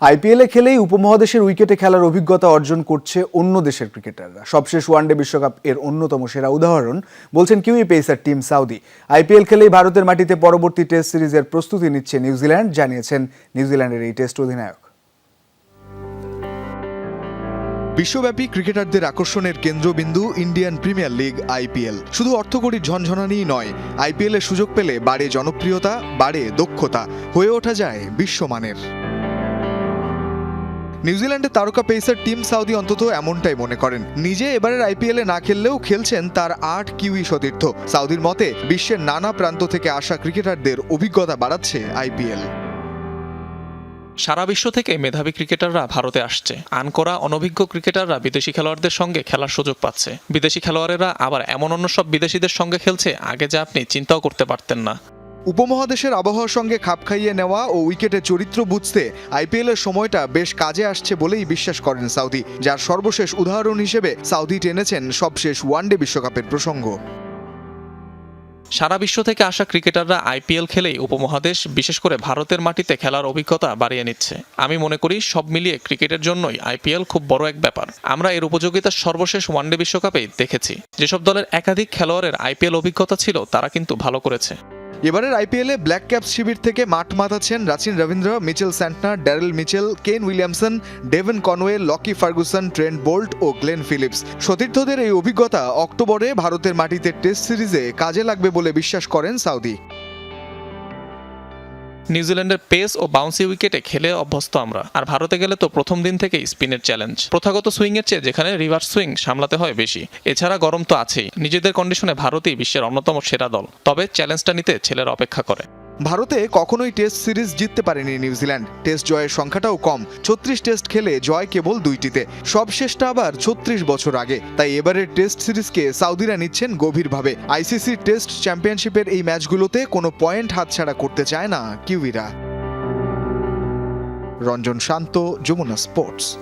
আইপিএলে খেলেই উপমহাদেশের উইকেটে খেলার অভিজ্ঞতা অর্জন করছে অন্য দেশের ক্রিকেটাররা। সবশেষ ওয়ানডে বিশ্বকাপ এর অন্যতম সেরা উদাহরণ বলছেন Kiwi pacer team Southee. IPL খেলেই ভারতের মাটিতে পরবর্তী টেস্ট সিরিজের প্রস্তুতি নিচ্ছে নিউজিল্যান্ড, জানিয়েছেন নিউজিল্যান্ডের এই টেস্ট অধিনায়ক। বিশ্বব্যাপী ক্রিকেটারদের আকর্ষণের কেন্দ্রবিন্দু ইন্ডিয়ান প্রিমিয়ার লিগ, আইপিএল। শুধু অর্থকরীর ঝনঝনানিই নয়, আইপিএলে সুযোগ পেলে বাড়ে জনপ্রিয়তা, বাড়ে দক্ষতা, হয়ে ওঠা যায় বিশ্বমানের। নিউজিল্যান্ডের তারকা পেসার টিম সাউদি অন্তত এমনটাই মনে করেন। নিজে এবারের আইপিএলে না খেললেও খেলছেন তার আট কিউই সতীর্থ। সাউদির মতে, বিশ্বের নানা প্রান্ত থেকে আসা ক্রিকেটারদের অভিজ্ঞতা বাড়াচ্ছে আইপিএল। সারা বিশ্ব থেকে মেধাবী ক্রিকেটাররা ভারতে আসছে। আনকরা অনভিজ্ঞ ক্রিকেটাররা বিদেশি খেলোয়াড়দের সঙ্গে খেলার সুযোগ পাচ্ছে। বিদেশি খেলোয়াড়েরা আবার এমন অন্য সব বিদেশিদের সঙ্গে খেলছে, আগে যা আপনি চিন্তাও করতে পারতেন না। উপমহাদেশের আবহাওয়ার সঙ্গে খাপ খাইয়ে নেওয়া ও উইকেটের চরিত্র বুঝতে আইপিএলের সময়টা বেশ কাজে আসছে বলেই বিশ্বাস করেন সাউদি, যার সর্বশেষ উদাহরণ হিসেবে সাউদি টেনেছেন সবশেষ ওয়ানডে বিশ্বকাপের প্রসঙ্গ। সারা বিশ্ব থেকে আসা ক্রিকেটাররা আইপিএল খেলেই উপমহাদেশ, বিশেষ করে ভারতের মাটিতে খেলার অভিজ্ঞতা বাড়িয়ে নিচ্ছে। আমি মনে করি সব মিলিয়ে ক্রিকেটের জন্যই আইপিএল খুব বড় এক ব্যাপার। আমরা এর উপযোগিতা সর্বশেষ ওয়ানডে বিশ্বকাপেই দেখেছি। যেসব দলের একাধিক খেলোয়াড়ের আইপিএল অভিজ্ঞতা ছিল, তারা কিন্তু ভালো করেছে। এবারের আইপিএলে ব্ল্যাক ক্যাপ শিবির থেকে মাঠ মাতাচ্ছেন Rachin Ravindra, Mitchell Santner, Daryl Mitchell Kane Williamson, Devon Conway, Lockie Ferguson, Trent Boult ও গ্লেন ফিলিপস। সতীর্থদের এই অভিজ্ঞতা অক্টোবরে ভারতের মাটিতে টেস্ট সিরিজে কাজে লাগবে বলে বিশ্বাস করেন সাউদি। নিউজিল্যান্ডের পেস ও বাউন্সি উইকেটে খেলে অভ্যস্ত আমরা। আর ভারতে গেলে তো প্রথম দিন থেকেই স্পিনের চ্যালেঞ্জ। প্রথাগত সুইংয়ের চেয়ে যেখানে রিভার্স সুইং সামলাতে হয় বেশি, এছাড়া গরম তো আছেই। নিজেদের কন্ডিশনে ভারতই বিশ্বের অন্যতম সেরা দল। তবে চ্যালেঞ্জটা নিতে ছেলের অপেক্ষা করে। ভারতে কখনোই টেস্ট সিরিজ জিততে পারেনি নিউজিল্যান্ড। টেস্ট জয়ের সংখ্যাটাও কম। ছত্রিশ টেস্ট খেলে জয় কেবল দুইটিতে। সবশেষটা আবার ছত্রিশ বছর আগে। তাই এবারের টেস্ট সিরিজকে সাউদিরা নিচ্ছেন গভীরভাবে। আইসিসি টেস্ট চ্যাম্পিয়নশিপের এই ম্যাচগুলোতে কোনো পয়েন্ট হাতছাড়া করতে চায় না কিউইরা। রঞ্জন শান্ত, যমুনা স্পোর্টস।